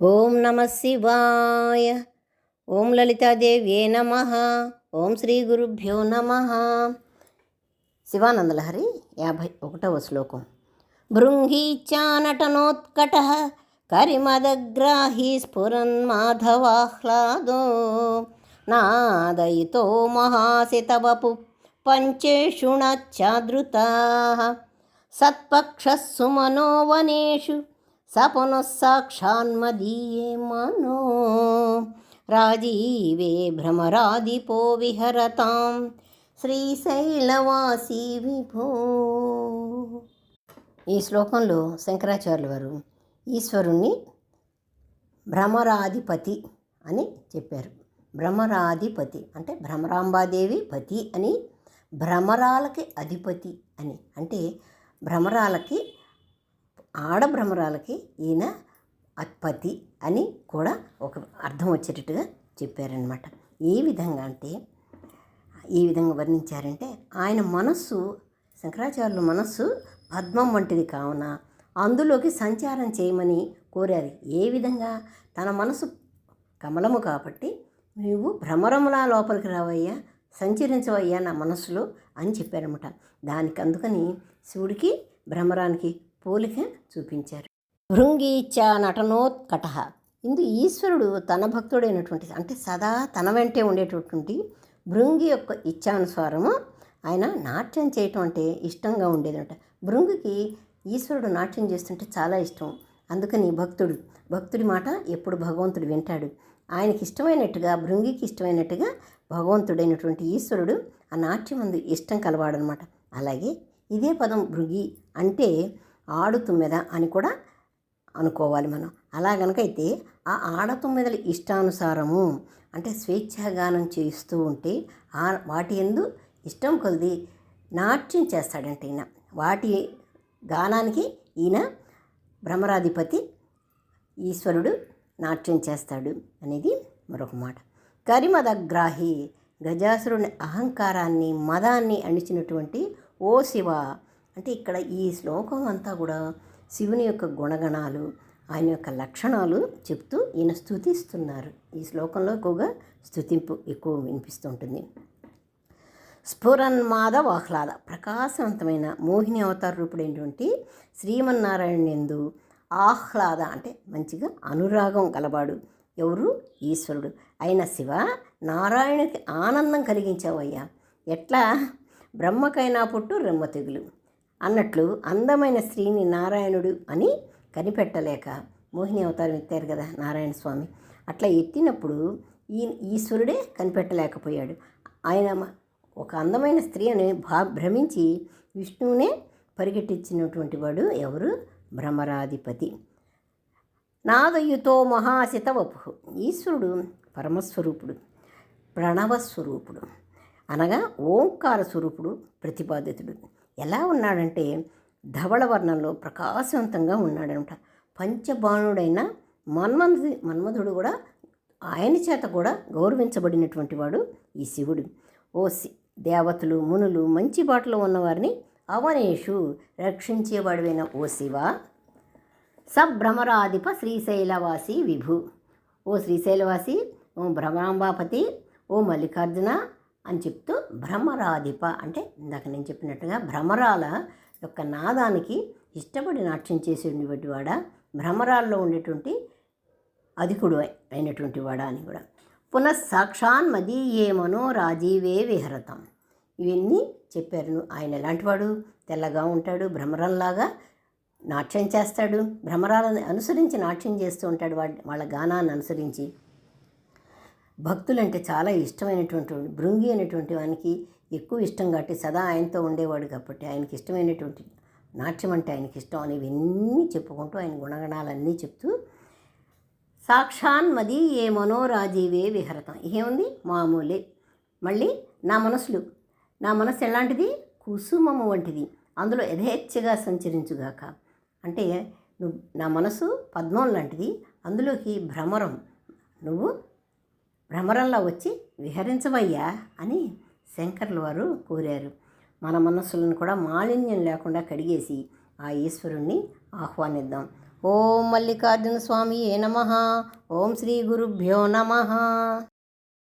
ఓం నమ శివాయ. ఓం లలితాదేవ్యే నమ. ఓం శ్రీ గురుభ్యో నమ. శివానందలహరి యాభై ఒకటవ శ్లోకం. భృంగీచానటనోత్కట కరిమదగ్రాహి స్ఫురన్మాధవాహ్లాదో నాదయితో మహాసితవపు పంచేషుణచ్చాదృతా సత్పక్షస్సు మనోవనేషు సపునః సాక్షాన్మదీయే మనో. రాజీవే భ్రమరాదిపో విహరతాం. శ్రీశైలవాసి విభో. ఈ శ్లోకంలో శంకరాచార్యుల వారు ఈశ్వరుణ్ణి భ్రమరాధిపతి అని చెప్పారు. భ్రమరాధిపతి అంటే భ్రమరాంబాదేవి పతి అని భ్రమరాలకి అధిపతి అని అంటే భ్రమరాలకి ఆడభ్రమరాలకి ఈయన అత్పతి అని కూడా ఒక అర్థం వచ్చేటట్టుగా చెప్పారనమాట ఏ విధంగా అంటే ఏ విధంగా వర్ణించారంటే ఆయన మనస్సు శంకరాచార్యుల మనస్సు పద్మం వంటిది కావున అందులోకి సంచారం చేయమని కోరారు. ఏ విధంగా? తన మనసు కమలము కాబట్టి నువ్వు భ్రమరములా లోపలికి రావయ్యా సంచరించవయ్యా నా మనస్సులో అని చెప్పారనమాట దానికి అందుకని శివుడికి భ్రమరానికి పోలిక చూపించారు. భృంగీచ నటనోత్కట. ఇందు ఈశ్వరుడు తన భక్తుడైనటువంటి అంటే సదా తన వెంటే ఉండేటటువంటి భృంగి యొక్క ఇచ్చానుసారము ఆయన నాట్యం చేయటం అంటే ఇష్టంగా ఉండేదంట. భృంగికి ఈశ్వరుడు నాట్యం చేస్తుంటే చాలా ఇష్టం. అందుకని భక్తుడు భక్తుడి మాట ఎప్పుడు భగవంతుడు వింటాడు. ఆయనకి ఇష్టమైనట్టుగా భృంగికి ఇష్టమైనట్టుగా భగవంతుడైనటువంటి ఈశ్వరుడు ఆ నాట్యం అందు ఇష్టం కలవాడనమాట. అలాగే ఇదే పదం భృగి అంటే ఆడుతుమ్మెద అని కూడా అనుకోవాలి మనం. అలా గనకైతే ఆ ఆడతుమ్మెదల ఇష్టానుసారము అంటే స్వేచ్ఛాగానం చేస్తూ ఉంటే ఆ వాటి ఎందు ఇష్టం కొద్ది నాట్యం చేస్తాడంటే ఈయన. వాటి గానానికి ఈయన భ్రమరాధిపతి ఈశ్వరుడు నాట్యం చేస్తాడు అనేది మరొక మాట. కరిమదగ్రాహి గజాసురుని అహంకారాన్ని మదాన్ని అణిచినటువంటి ఓ శివ అంటే ఇక్కడ ఈ శ్లోకం అంతా కూడా శివుని యొక్క గుణగణాలు ఆయన యొక్క లక్షణాలు చెప్తూ ఈయన స్థుతిస్తున్నారు ఈ శ్లోకంలో ఎక్కువగా స్థుతింపు ఎక్కువ వినిపిస్తుంటుంది స్ఫురన్మాద ఆహ్లాద ప్రకాశవంతమైన మోహిని అవతార రూపుడైనటువంటి శ్రీమన్నారాయణ ఎందు ఆహ్లాద అంటే మంచిగా అనురాగం గలవాడు ఎవరు? ఈశ్వరుడు. అయిన శివ నారాయణకి ఆనందం కలిగించావయ్యా. ఎట్లా? బ్రహ్మకైనా పుట్టు రెమ్మ తెగులు. అన్నట్లు అందమైన స్త్రీని నారాయణుడు అని కనిపెట్టలేక మోహిని అవతారం ఎత్తారు కదా నారాయణ స్వామి. అట్లా ఎత్తినప్పుడు ఈ ఈశ్వరుడే కనిపెట్టలేకపోయాడు. ఆయన ఒక అందమైన స్త్రీ అని భా భ్రమించి విష్ణువునే పరిగెట్టించినటువంటి వాడు ఎవరు? భ్రమరాధిపతి నాదయుతో మహాశితవపు. ఈశ్వరుడు పరమస్వరూపుడు ప్రణవస్వరూపుడు అనగా ఓంకార స్వరూపుడు ప్రతిపాదితుడు. ఎలా ఉన్నాడంటే ధవళ వర్ణంలో ప్రకాశవంతంగా ఉన్నాడనమాట. పంచబాణుడైన మన్మధు మన్మధుడు కూడా ఆయన చేత కూడా గౌరవించబడినటువంటి వాడు ఈ శివుడు. ఓ దేవతలు మునులు మంచి బాటలో ఉన్నవారిని అవనేషు రక్షించేవాడివైన ఓ శివ సభ్రమరాధిప శ్రీశైలవాసి విభు. ఓ శ్రీశైలవాసి ఓ భ్రమరాంబాపతి ఓ మల్లికార్జున అని చెప్తూ భ్రమరాధిప అంటే ఇందాక నేను చెప్పినట్టుగా భ్రమరాల యొక్క నాదానికి ఇష్టపడి నాట్యం చేసేటువంటి వాడ? భ్రమరాల్లో ఉండేటువంటి అధికుడు అయినటువంటి వాడా అని కూడా. పునఃసాక్షాన్ మదీయే మనో రాజీవే విహరతం. ఇవన్నీ చెప్పారు. ఆయన ఎలాంటివాడు తెల్లగా ఉంటాడు భ్రమరంలాగా నాట్యం చేస్తాడు. భ్రమరాలను అనుసరించి నాట్యం చేస్తూ ఉంటాడు వాళ్ళ వాళ్ళ గానాన్ని అనుసరించి. భక్తులంటే చాలా ఇష్టమైనటువంటి భృంగి అనేటువంటి వానికి ఎక్కువ ఇష్టం కాబట్టి సదా ఆయనతో ఉండేవాడు కాబట్టి ఆయనకి ఇష్టమైనటువంటి నాట్యం అంటే ఆయనకి ఇష్టం అనేవన్నీ చెప్పుకుంటూ ఆయన గుణగణాలన్నీ చెప్తూ సాక్షాన్ మది ఏ మనోరాజీవే విహరతం. ఏముంది మామూలే. మళ్ళీ నా మనసులు. నా మనసు ఎలాంటిది? కుసుమము వంటిది. అందులో యథేచ్ఛగా సంచరించుగాక. అంటే నువ్వు నా మనసు పద్మం లాంటిది. అందులోకి భ్రమరం. నువ్వు భ్రమరంలో వచ్చి విహరించవయ్యా అని శంకర్ల వారు కోరారు. మన మనస్సులను కూడా మాలిన్యం లేకుండా కడిగేసి ఆ ఈశ్వరుణ్ణి ఆహ్వానిద్దాం. ఓం మల్లికార్జున స్వామి ఏ నమ. ఓం శ్రీ గురుభ్యో నమ.